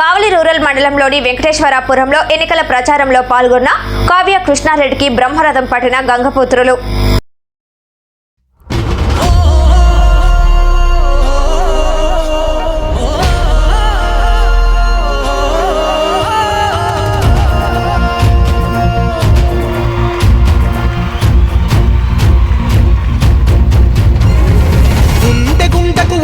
కావలి rural మండలంలోని వెంకటేశ్వరాపురంలో ఎన్నికల ప్రచారంలో పాల్గొన్న కావ్య కృష్ణారెడ్డికి బ్రహ్మరథం పట్టిన గంగపుత్రులు.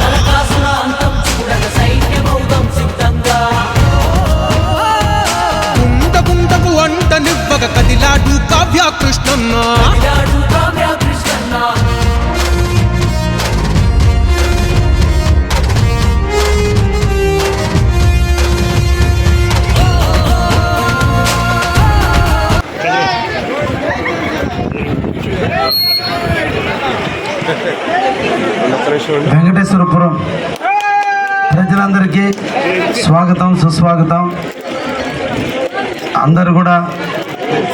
నరకాసుర అంతం చూడగ సైన్యమవుతాం సిద్ధంగా. గుండ గుండకు అంటనివ్వగ కదిలాడు కావ్య కృష్ణన్న వెంకటేశ్వరపురం. ప్రజలందరికీ స్వాగతం సుస్వాగతం. అందరూ కూడా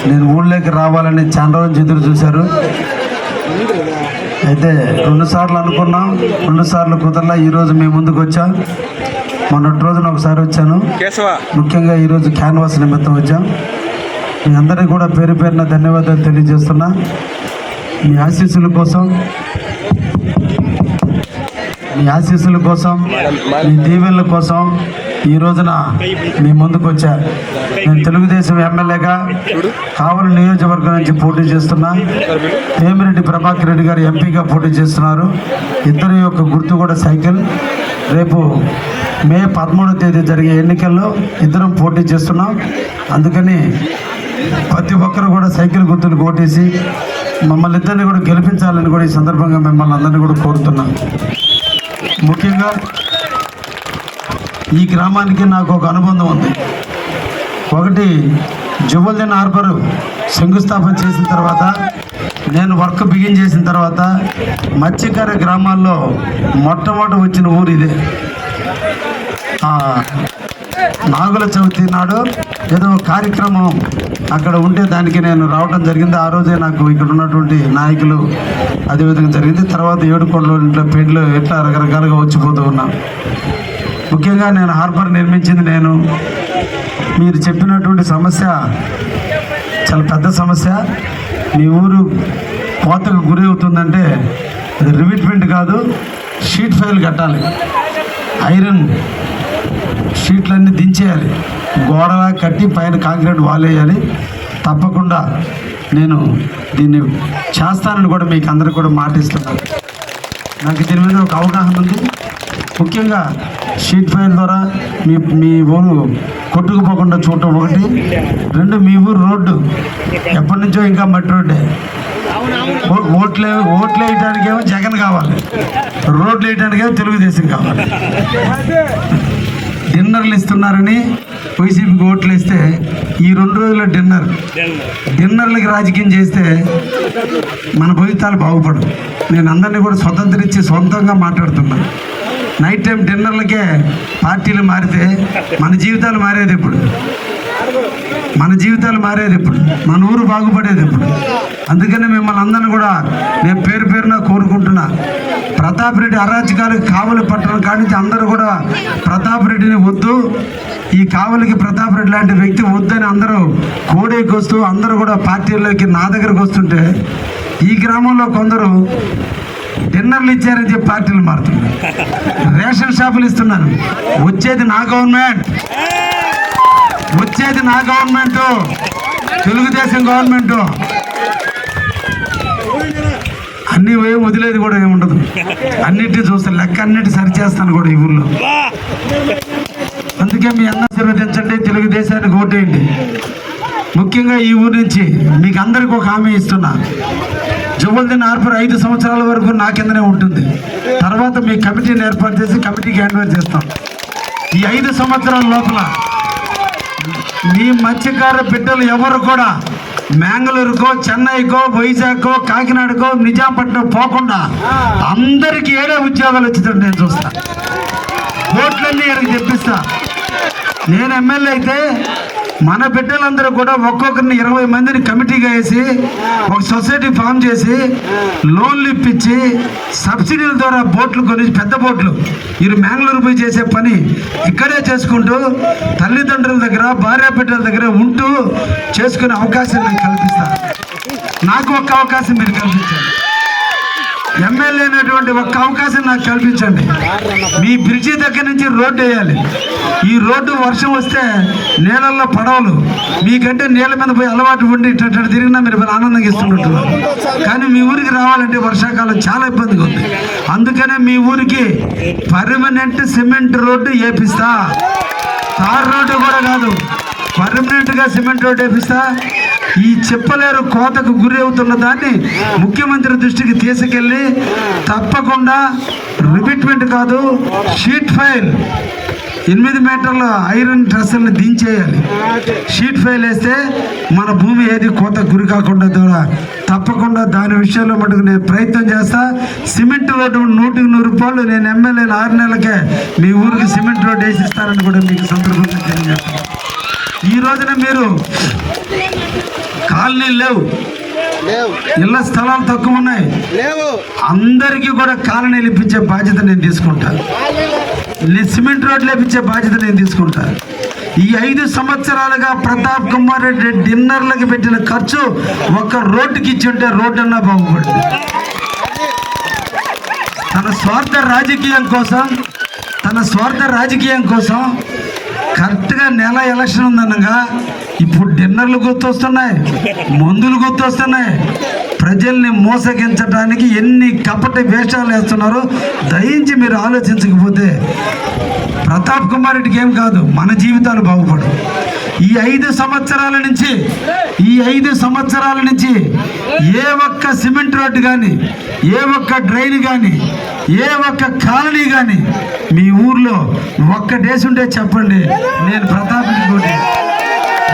నేను ఊళ్ళోకి రావాలని చాలా రోజులు ఎదురు చూశారు. అయితే రెండు సార్లు అనుకున్నాం రెండు సార్లు కుదరలా ఈరోజు మీ ముందుకు వచ్చాం. మొన్నటి రోజున ఒకసారి వచ్చాను. ముఖ్యంగా ఈరోజు క్యాన్వాస్ నిమిత్తం వచ్చాం. మీ అందరికీ కూడా పేరు పేరున ధన్యవాదాలు తెలియజేస్తున్నా. మీ ఆశీస్సుల కోసం మీ ఆశీస్సుల కోసం మీ దీవెనల కోసం ఈ రోజున మీ ముందుకు వచ్చారు నేను తెలుగుదేశం ఎమ్మెల్యేగా కావలి నియోజకవర్గం నుంచి పోటీ చేస్తున్నా. వేమిరెడ్డి ప్రభాకర్ రెడ్డి గారు ఎంపీగా పోటీ చేస్తున్నారు. ఇద్దరి యొక్క గుర్తు కూడా సైకిల్. రేపు మే పదమూడవ తేదీ జరిగే ఎన్నికల్లో ఇద్దరం పోటీ చేస్తున్నాం. అందుకని ప్రతి ఒక్కరు కూడా సైకిల్ గుర్తులు కొట్టేసి మమ్మల్ని ఇద్దరిని కూడా గెలిపించాలని కూడా ఈ సందర్భంగా మిమ్మల్ని అందరినీ కూడా కోరుతున్నాను ముఖ్యంగా ఈ గ్రామానికి నాకు ఒక అనుబంధం ఉంది. ఒకటి జువల్దిన్ హార్బర్ శంకుస్థాపన చేసిన తర్వాత నేను వర్క్ బిగిన్ చేసిన తర్వాత మత్స్యకార గ్రామాల్లో మొట్టమొదటి వచ్చిన ఊరు ఇదే. నాగుల చవితి నాడు ఏదో కార్యక్రమం అక్కడ ఉంటే దానికి నేను రావడం జరిగింది. ఆ రోజే నాకు ఇక్కడ ఉన్నటువంటి నాయకులు అదేవిధంగా జరిగింది. తర్వాత ఏడుకొండలో ఇంట్లో పెళ్ళిలో ఎట్లా రకరకాలుగా వచ్చిపోతూ ఉన్నాను. ముఖ్యంగా నేను హార్బర్ నిర్మించింది నేను. మీరు చెప్పినటువంటి సమస్య చాలా పెద్ద సమస్య. మీ ఊరు కోతకు గురి అవుతుందంటే అది రివిట్మెంట్ కాదు షీట్ ఫైల్ కట్టాలి. ఐరన్ షీట్లన్నీ దించేయాలి. గోడలా కట్టి పైన కాంక్రీట్ వాల్ వేయాలి. తప్పకుండా నేను దీన్ని చేస్తానని కూడా మీకు అందరికి కూడా మాటిస్తున్నాను నాకు దీని మీద ఒక అవగాహన ఉంది. ముఖ్యంగా షీట్ ఫైల్ ద్వారా మీ మీ ఊరు కొట్టుకుపోకుండా చూడటం ఒకటి. రెండు మీ ఊరు రోడ్డు ఎప్పటి నుంచో ఇంకా మట్టి రోడ్డే. ఓ- ఓట్లే ఓట్లు వేయడానికేమో జగన్ కావాలి. రోడ్లు వేయడానికేమో తెలుగుదేశం కావాలి. డిన్నర్లు ఇస్తున్నారని వైసీపీకి ఓట్లు వేస్తే ఈ రెండు రోజుల డిన్నర్. డిన్నర్లకి రాజకీయం చేస్తే మన భవితాలు బాగుపడు నేను అందరినీ కూడా స్వతంత్రించి సొంతంగా మాట్లాడుతున్నాను నైట్ టైం డిన్నర్లకే పార్టీలు మారితే మన జీవితాలు మారేది ఇప్పుడు మన జీవితాలు మారేది ఇప్పుడు మన ఊరు బాగుపడేది ఇప్పుడు అందుకని మిమ్మల్ని అందరిని కూడా నేను పేరు పేరున కోరుకుంటున్నా. ప్రతాప్ రెడ్డి అరాచకాలకు కావలి పట్టడం కానించి అందరూ కూడా ప్రతాప్ రెడ్డిని వద్దు. ఈ కావలికి ప్రతాప్ రెడ్డి లాంటి వ్యక్తి వద్దని అందరూ కోడేకి వస్తూ అందరూ కూడా పార్టీలోకి నా దగ్గరకు వస్తుంటే ఈ గ్రామంలో కొందరు డిన్నర్లు ఇచ్చారని చెప్పి పార్టీలు మారుతున్నారు. రేషన్ షాపులు ఇస్తున్నారు. వచ్చేది నా గవర్నమెంట్. వచ్చేది నా గవర్నమెంట్ తెలుగుదేశం గవర్నమెంట్ అన్ని ఏం వదిలేది కూడా ఏముండదు అన్నిటిని చూస్తాను లెక్క అన్నిటి సరిచేస్తాను కూడా ఈ ఊళ్ళో అందుకే మీ అన్న ఆశీర్వదించండి తెలుగుదేశానికి ఓటేయండి. ముఖ్యంగా ఈ ఊరు నుంచి మీకు అందరికి ఒక హామీ ఇస్తున్నా. జువల్దిన్ ఆర్పర్ ఐదు సంవత్సరాల వరకు నా కిందనే ఉంటుంది. తర్వాత మీ కమిటీని ఏర్పాటు చేసి కమిటీకి హ్యాండ్ ఓవర్ చేస్తాం. ఈ ఐదు సంవత్సరాల లోపల మీ మత్స్యకార బిడ్డలు ఎవరు కూడా మ్యాంగళూరుకో చెన్నైకో వైజాగ్కో కాకినాడకో నిజాంపట్నం పోకుండా అందరికీ ఏడే ఉద్యోగాలు వచ్చేటట్టు నేను చూస్తా. ఓట్లన్నీ ఇక్కడికి తెప్పిస్తా. నేను ఎమ్మెల్యే అయితే మన బిడ్డలందరూ కూడా ఒక్కొక్కరిని ఇరవై మందిని కమిటీగా వేసి ఒక సొసైటీ ఫామ్ చేసి లోన్లు ఇప్పించి సబ్సిడీల ద్వారా బోట్లు కొని పెద్ద బోట్లు వీరు మ్యాంగ్లూరు పోయి చేసే పని ఇక్కడే చేసుకుంటూ తల్లిదండ్రుల దగ్గర భార్య బిడ్డల దగ్గర ఉంటూ చేసుకునే అవకాశం నేను కల్పిస్తాను. నాకు ఒక్క అవకాశం మీరు కల్పించండి. ఎమ్మెల్యే అనేటువంటి ఒక్క అవకాశం నాకు కల్పించండి. మీ బ్రిడ్జి దగ్గర నుంచి రోడ్డు వేయాలి. ఈ రోడ్డు వర్షం వస్తే నీళ్ళల్లో పడవలు. మీకంటే నీళ్ళ మీద పోయి అలవాటు ఉండి ఇట్లా తిరిగినా మీరు ఆనందంగా ఇస్తున్నట్టు కానీ మీ ఊరికి రావాలంటే వర్షాకాలం చాలా ఇబ్బందిగా ఉంది. అందుకనే మీ ఊరికి పర్మనెంట్ సిమెంట్ రోడ్డు వేపిస్తా. తార్ రోడ్డు కూడా కాదు. పర్మనెంట్గా సిమెంట్ రోడ్ వేపిస్తా. ఈ చెప్పలేరు కోతకు గురి అవుతున్న దాన్ని ముఖ్యమంత్రి దృష్టికి తీసుకెళ్ళి తప్పకుండా రిపీట్మెంట్ కాదు షీట్ ఫైల్ ఎనిమిది మీటర్ల ఐరన్ డ్రెస్సులను దించేయాలి. షీట్ ఫైల్ వేస్తే మన భూమి ఏది కోత గురి కాకుండా ద్వారా. తప్పకుండా దాని విషయంలో మటుకు నేను ప్రయత్నం చేస్తా. సిమెంట్ రోడ్డు నూటికి నూరు రూపాయలు నేను ఎమ్మెల్యేలు ఆరు నెలలకే మీ ఊరికి సిమెంట్ రోడ్డు వేసిస్తానని కూడా మీకు సందర్భంగా తెలియజేస్తాను ఈ రోజున మీరు కాలనీలు లేవు. ఇళ్ళ స్థలాలు తక్కువ ఉన్నాయి అందరికీ కూడా కాలనీలు ఇప్పించే బాధ్యత నేను తీసుకుంటాను సిమెంట్ రోడ్లు ఇప్పించే బాధ్యత నేను తీసుకుంటాను ఈ ఐదు సంవత్సరాలుగా ప్రతాప్ కుమార్ రెడ్డి డిన్నర్లకు పెట్టిన ఖర్చు ఒక్క రోడ్డుకి ఇచ్చి ఉంటే రోడ్డు అన్నా బాగుపడింది తన స్వార్థ రాజకీయం కోసం తన స్వార్థ రాజకీయం కోసం కరెక్ట్గా నెల ఎలక్షన్ ఉందనగా ఇప్పుడు డిన్నర్లు గుర్తొస్తున్నాయి మందులు గుర్తొస్తున్నాయి. ప్రజల్ని మోసగించడానికి ఎన్ని కపటి వేషాలు వేస్తున్నారో దయించి మీరు ఆలోచించకపోతే ప్రతాప్ కుమార్ రెడ్డికి ఏం కాదు మన జీవితాలు బాగుపడవు. ఈ ఐదు సంవత్సరాల నుంచి ఈ ఐదు సంవత్సరాల నుంచి ఏ ఒక్క సిమెంట్ రోడ్డు కానీ ఏ ఒక్క డ్రైన్ కానీ ఏ ఒక్క కాలనీ కానీ మీ ఊర్లో ఒక్క డేస్ ఉంటే చెప్పండి నేను ప్రతాప్ రెడ్డి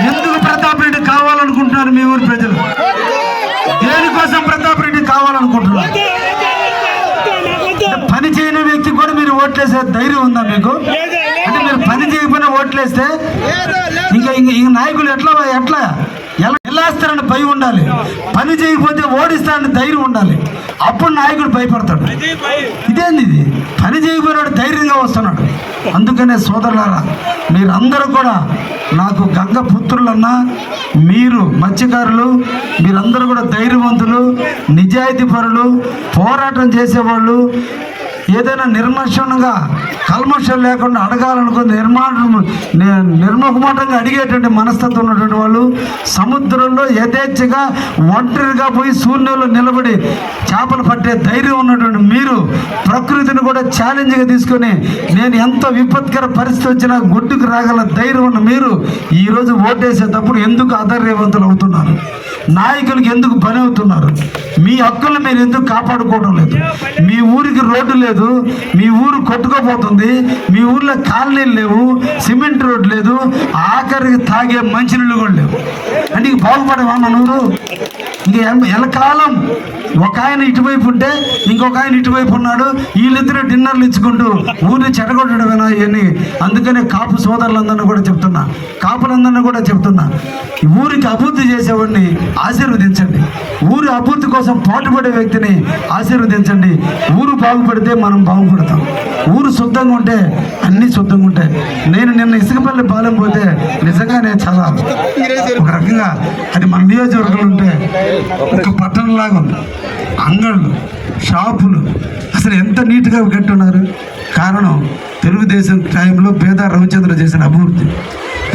ఎందుకు ప్రతాప్ రెడ్డి కావాలనుకుంటున్నారు మీ ఊరు ప్రజలు? దేనికోసం ప్రతాప్ రెడ్డి కావాలనుకుంటున్నారు పని చేయని వ్యక్తి కూడా మీరు ఓట్లేసే ధైర్యం ఉందా మీకు అంటే మీరు పని చేయకపోయినా ఓట్లేస్తే ఇంకా ఇంక నాయకులు ఎట్లా ఎట్లా? ఎలా వెళ్ళేస్తారని భయం ఉండాలి. పని చేయకపోతే ఓడిస్తారని ధైర్యం ఉండాలి. అప్పుడు నాయకుడు భయపడతాడు. ఇదేంది ఇది? పని చేయకపోయినాడు ధైర్యంగా వస్తున్నాడు. అందుకనే సోదరులారా మీరందరూ కూడా నాకు గంగ పుత్రులన్నా మీరు మత్స్యకారులు మీరందరూ కూడా ధైర్యవంతులు నిజాయితీ పరులు పోరాటం చేసేవాళ్ళు ఏదైనా నిర్మర్శనంగా కల్మషం లేకుండా అడగాలనుకుని నిర్మాణం ని- అడిగేటువంటి మనస్తత్వం ఉన్నటువంటి వాళ్ళు సముద్రంలో యథేచ్ఛగా ఒంటరిగా పోయి శూన్యంలో నిలబడి చేపలు పట్టే ధైర్యం ఉన్నటువంటి మీరు ప్రకృతిని కూడా ఛాలెంజ్గా తీసుకొని నేను ఎంత విపత్కర పరిస్థితి వచ్చినా గుడ్డుకు రాగల ధైర్యం ఉన్న మీరు ఈరోజు ఓటేసేటప్పుడు ఎందుకు అధైర్యవంతులు అవుతున్నారు? నాయకులకు ఎందుకు పని అవుతున్నారు మీ హక్కులు మీరు ఎందుకు కాపాడుకోవడం లేదు? మీ ఊరికి రోడ్డు లేదు. మీ ఊరు కొట్టుకోపోతుంది మీ ఊర్లో కాలనీలు లేవు సిమెంట్ రోడ్ లేదు ఆఖరికి తాగే మంచినీళ్ళు కూడా లేవు. అంటే బాగుపడవా మన ఊరు? ఇంక ఎలకాలం ఒక ఆయన ఇటువైపు ఉంటే ఇంకొక ఆయన ఇటువైపు ఉన్నాడు. వీళ్ళిద్దరు డిన్నర్లు ఇచ్చుకుంటూ ఊరిని చెడగొట్టడమేనా ఇవన్నీ? అందుకనే కాపు సోదరులందరినీ కూడా చెప్తున్నా. కాపులందరినీ కూడా చెప్తున్నా. ఊరికి అభివృద్ధి చేసేవాడిని ఆశీర్వదించండి. ఊరి అభివృద్ధి కోసం పాటుపడే వ్యక్తిని ఆశీర్వదించండి. ఊరు బాగుపడితే మనం బాగుపడతాం. ఊరు శుద్ధంగా ఉంటే అన్నీ శుద్ధంగా ఉంటాయి. నేను నిన్న ఇసుకపల్లి పాలెం పోతే నిజంగానే చాలా ఒక రకంగా అది మన నియోజకవర్గంలో ఉంటే ఒక పట్టణం లాగా ఉంది. అంగళ్ళు షాపులు. అసలు ఎంత నీట్గా కట్టున్నారు. కారణం తెలుగుదేశం టైంలో పేద రవిచంద్ర చేసిన అభివృద్ధి.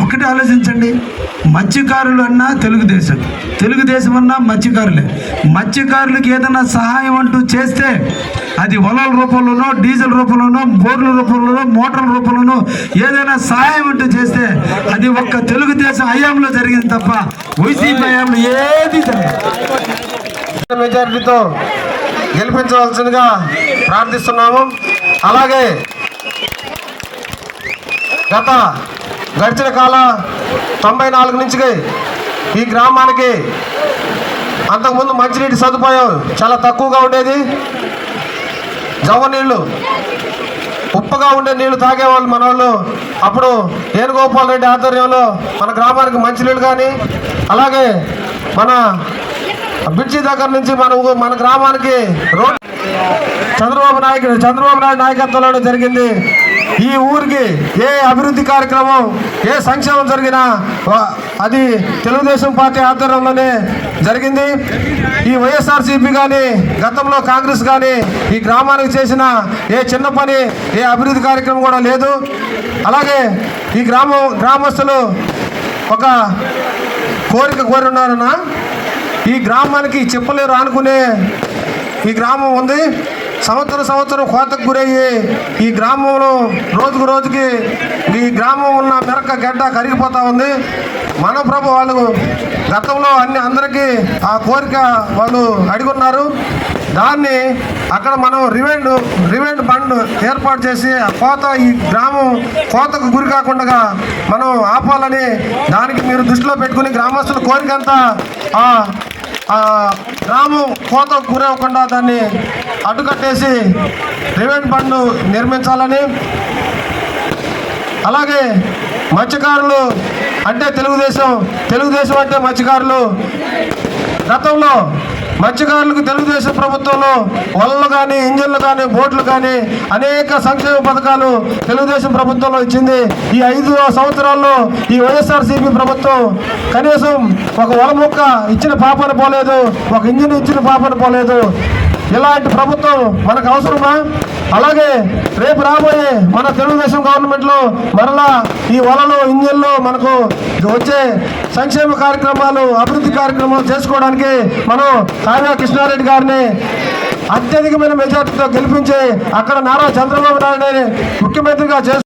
ఒకటి ఆలోచించండి. మత్స్యకారులు అన్నా తెలుగుదేశం. తెలుగుదేశం అన్నా మత్స్యకారులే. మత్స్యకారులకు ఏదైనా సహాయం అంటూ చేస్తే అది వలల రూపంలోనో డీజిల్ రూపంలోనో బోర్ల రూపంలోనో మోటార్ల రూపంలోనో ఏదైనా సహాయం అంటూ చేస్తే అది ఒక్క తెలుగుదేశం హయాంలో జరిగింది తప్ప వైసీపీ హయాంలో ఏది జరగదు. మెజారిటీతో గెలిపించవలసిందిగా ప్రార్థిస్తున్నాము. అలాగే గత గడిచిన కాల తొంభై నాలుగు నుంచి ఈ గ్రామానికి అంతకుముందు మంచినీటి సదుపాయం చాలా తక్కువగా ఉండేది. జవ నీళ్ళు ఉప్పగా ఉండే నీళ్ళు తాగేవాళ్ళు మన వాళ్ళు అప్పుడు వేణుగోపాల్ రెడ్డి ఆధ్వర్యంలో మన గ్రామానికి మంచినీళ్ళు కానీ అలాగే మన బ్రిడ్జి దగ్గర నుంచి మన మన గ్రామానికి రోడ్ చంద్రబాబు నాయకుడు చంద్రబాబు నాయుడు నాయకత్వంలో జరిగింది. ఈ ఊరికి ఏ అభివృద్ధి కార్యక్రమం ఏ సంక్షేమం జరిగినా అది తెలుగుదేశం పార్టీ ఆధ్వర్యంలోనే జరిగింది. ఈ వైఎస్ఆర్సీపీ కానీ గతంలో కాంగ్రెస్ కానీ ఈ గ్రామానికి చేసిన ఏ చిన్న పని ఏ అభివృద్ధి కార్యక్రమం కూడా లేదు. అలాగే ఈ గ్రామం గ్రామస్తులు ఒక కోరిక కోరి ఉన్నారన్నా ఈ గ్రామానికి చెప్పలేరు అనుకునే ఈ గ్రామం ఉంది. సంవత్సరం సంవత్సరం కోతకు గురయ్యి ఈ గ్రామంలో రోజుకు రోజుకి ఈ గ్రామం ఉన్న మెరక గడ్డ కరిగిపోతూ ఉంది. మన ప్రభు వాళ్ళు గతంలో అన్ని అందరికీ ఆ కోరిక వాళ్ళు అడుగున్నారు. దాన్ని అక్కడ మనం రివెండ్ రివెండ్ బండ్ ఏర్పాటు చేసి ఆ కోత ఈ గ్రామం కోతకు గురి కాకుండా మనం ఆపాలని దానికి మీరు దృష్టిలో పెట్టుకుని గ్రామస్తుల కోరిక అంతా గ్రామం కోతకు గురవ్వకుండా దాన్ని అడ్డుకట్టేసి రివెండ్ బండ్ నిర్మించాలని. అలాగే మత్స్యకారులు అంటే తెలుగుదేశం తెలుగుదేశం అంటే మత్స్యకారులు. గతంలో మత్స్యకారులకు తెలుగుదేశం ప్రభుత్వంలో వలలు కానీ ఇంజన్లు కానీ బోట్లు కానీ అనేక సంక్షేమ పథకాలు తెలుగుదేశం ప్రభుత్వంలో ఇచ్చింది. ఈ ఐదు సంవత్సరాల్లో ఈ వైఎస్ఆర్సీపీ ప్రభుత్వం కనీసం ఒక వల ముక్క ఇచ్చిన పాపన పోలేదు ఒక ఇంజిన్ ఇచ్చిన పాపన పోలేదు. ఇలాంటి ప్రభుత్వం మనకు అవసరమా? అలాగే రేపు రాబోయే మన తెలుగుదేశం గవర్నమెంట్లో మరలా ఈ వలలు ఇంజన్లు మనకు వచ్చే సంక్షేమ కార్యక్రమాలు అభివృద్ధి కార్యక్రమాలు చేసుకోవడానికి మనం కావ్య కృష్ణారెడ్డి గారిని అత్యధికమైన మెజార్టీతో గెలిపించి అక్కడ నారా చంద్రబాబు నాయుడు ముఖ్యమంత్రిగా చేసు